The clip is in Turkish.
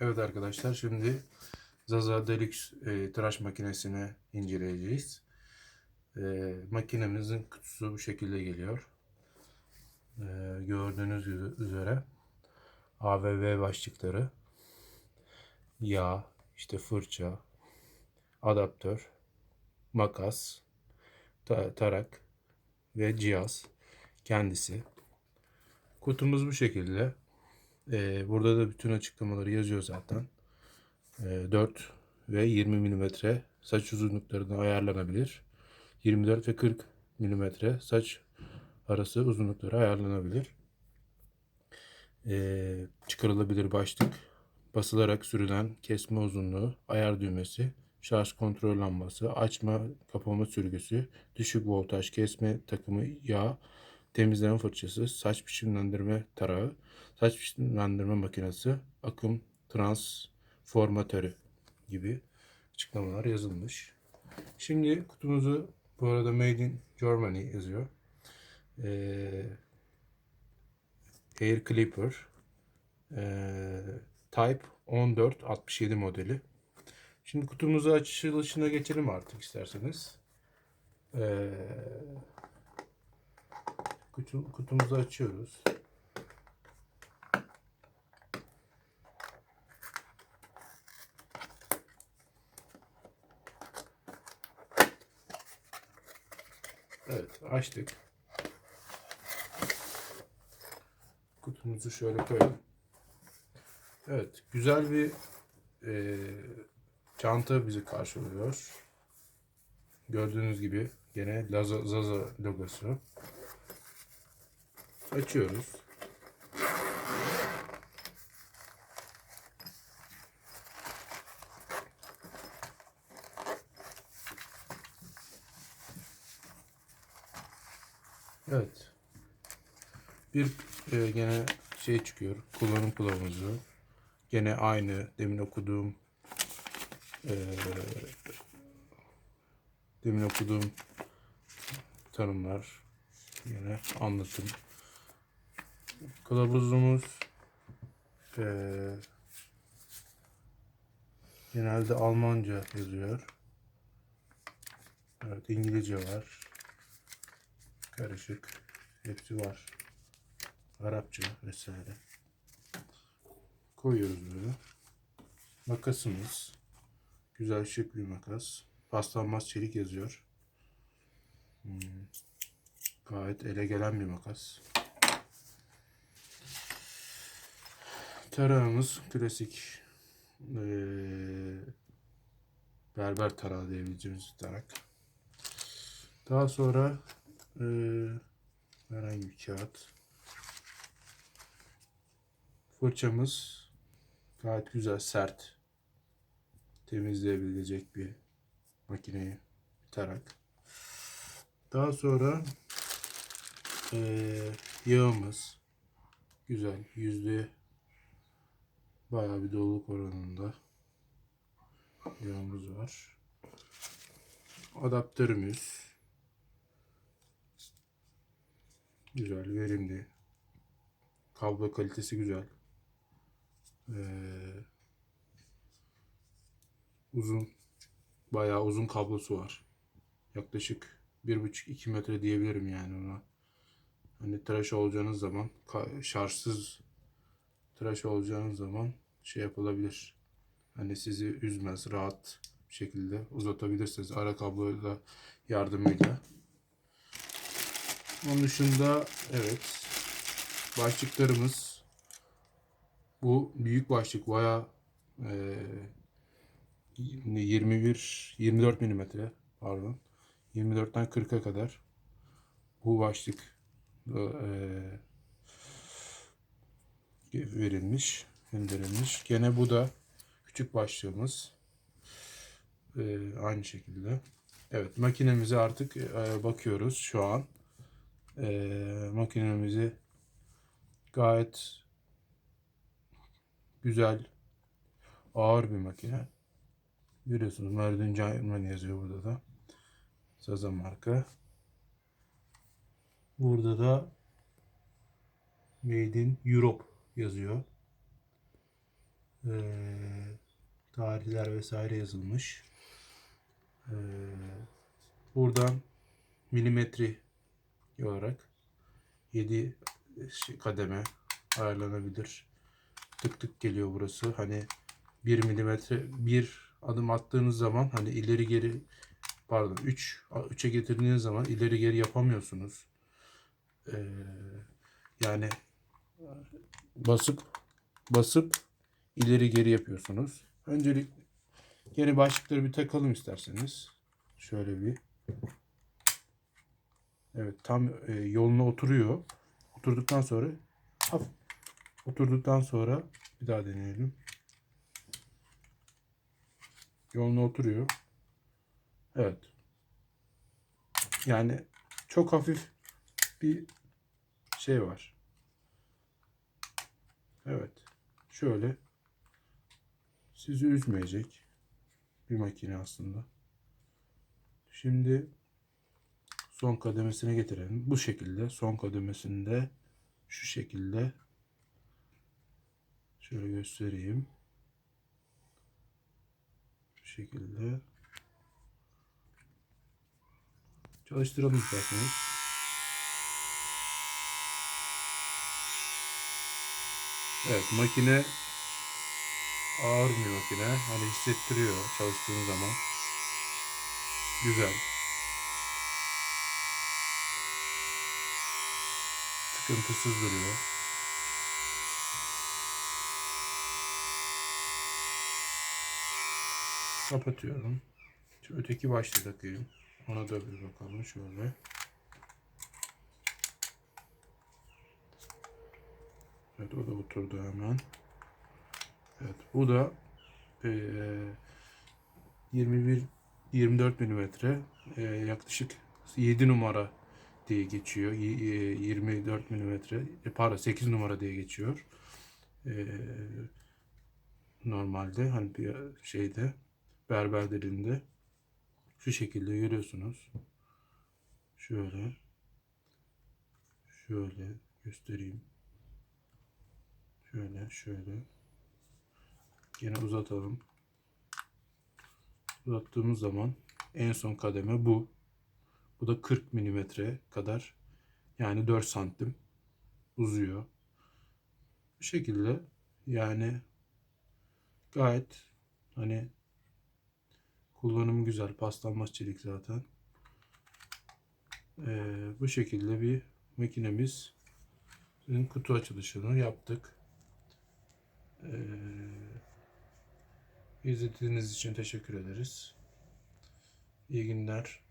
Evet arkadaşlar şimdi Zaza Deluxe e, tıraş makinesini inceleyeceğiz. E, makinemizin kutusu bu şekilde geliyor. E, gördüğünüz üze- üzere AVV başlıkları, yağ, işte fırça, adaptör, makas, ta- tarak ve cihaz kendisi. Kutumuz bu şekilde. Ee, burada da bütün açıklamaları yazıyor zaten. Ee, 4 ve 20 milimetre saç uzunluklarını ayarlanabilir. 24 ve 40 milimetre saç arası uzunlukları ayarlanabilir. Ee, çıkarılabilir başlık, basılarak sürülen kesme uzunluğu, ayar düğmesi, şarj kontrol lambası, açma kapama sürgüsü, düşük voltaj kesme takımı yağ, temizleme fırçası, saç biçimlendirme tarağı, saç biçimlendirme makinesi, akım transformatörü gibi açıklamalar yazılmış. Şimdi kutumuzu bu arada Made in Germany yazıyor. Ee, Hair Clipper ee, Type 1467 modeli. Şimdi kutumuzu açılışına geçelim artık isterseniz. Ee, kutu, kutumuzu açıyoruz. Evet açtık. Kutumuzu şöyle koyalım. Evet güzel bir e, çanta bizi karşılıyor. Gördüğünüz gibi gene Zaza logosu. Açıyoruz. Evet. Bir e, gene şey çıkıyor. Kullanım kılavuzu. Gene aynı demin okuduğum e, demin okuduğum tanımlar yine anlatım. Kılavuzumuz e, genelde Almanca yazıyor. Evet İngilizce var. Karışık. Hepsi var. Arapça vesaire. Koyuyoruz böyle. Makasımız. Güzel şık bir makas. Paslanmaz çelik yazıyor. Hmm. Gayet ele gelen bir makas. Tarağımız klasik eee, berber tarağı diyebileceğimiz tarak. Daha sonra eee, herhangi bir kağıt. Fırçamız gayet güzel, sert. Temizleyebilecek bir makineyi bir tarak. Daha sonra eee, yağımız güzel, yüzde bayağı bir doluluk oranında yağımız var. Adaptörümüz güzel, verimli. Kablo kalitesi güzel. Ee, uzun, bayağı uzun kablosu var. Yaklaşık 1,5-2 metre diyebilirim yani ona. Hani tıraş olacağınız zaman şarjsız tıraş olacağınız zaman şey yapılabilir. Hani sizi üzmez, rahat bir şekilde uzatabilirsiniz ara kabloyla yardımıyla. Onun dışında evet başlıklarımız bu büyük başlık bayağı eee 21 24 milimetre pardon 24'ten 40'a kadar bu başlık eee verilmiş, gönderilmiş. Gene bu da küçük başlığımız. Ee, aynı şekilde. Evet makinemize artık e, bakıyoruz şu an. Ee, makinemizi gayet güzel, ağır bir makine. Görüyorsunuz Merdin German yazıyor burada da. Zaza marka. Burada da Made in Europe yazıyor. Ee, tarihler vesaire yazılmış. Ee, buradan milimetre olarak 7 kademe ayarlanabilir. Tık tık geliyor burası. Hani 1 milimetre bir adım attığınız zaman hani ileri geri pardon 3 3'e getirdiğiniz zaman ileri geri yapamıyorsunuz. Ee, yani basıp basıp ileri geri yapıyorsunuz. Öncelik yeni başlıkları bir takalım isterseniz. Şöyle bir. Evet tam e, yoluna oturuyor. Oturduktan sonra haf, oturduktan sonra bir daha deneyelim. Yoluna oturuyor. Evet. Yani çok hafif bir şey var. Evet. Şöyle sizi üzmeyecek bir makine aslında. Şimdi son kademesine getirelim. Bu şekilde son kademesinde şu şekilde şöyle göstereyim. Şu şekilde çalıştıralım isterseniz. Evet makine ağır bir makine. Hani hissettiriyor çalıştığın zaman. Güzel. Sıkıntısız duruyor. Kapatıyorum. Şu öteki başlığı takayım. Ona da bir bakalım şöyle. Evet o da oturdu hemen. Evet bu da eee 21 24 milimetre eee, yaklaşık 7 numara diye geçiyor. Eee, 24 milimetre e, pardon 8 numara diye geçiyor. Eee, normalde hani bir şeyde berber dilinde şu şekilde görüyorsunuz. Şöyle şöyle göstereyim. Şöyle şöyle. Yine uzatalım. Uzattığımız zaman en son kademe bu. Bu da 40 milimetre kadar yani 4 santim uzuyor. Bu şekilde yani gayet hani kullanımı güzel. Paslanmaz çelik zaten. Ee, bu şekilde bir makinemiz kutu açılışını yaptık. Ee, izlediğiniz için teşekkür ederiz. İyi günler.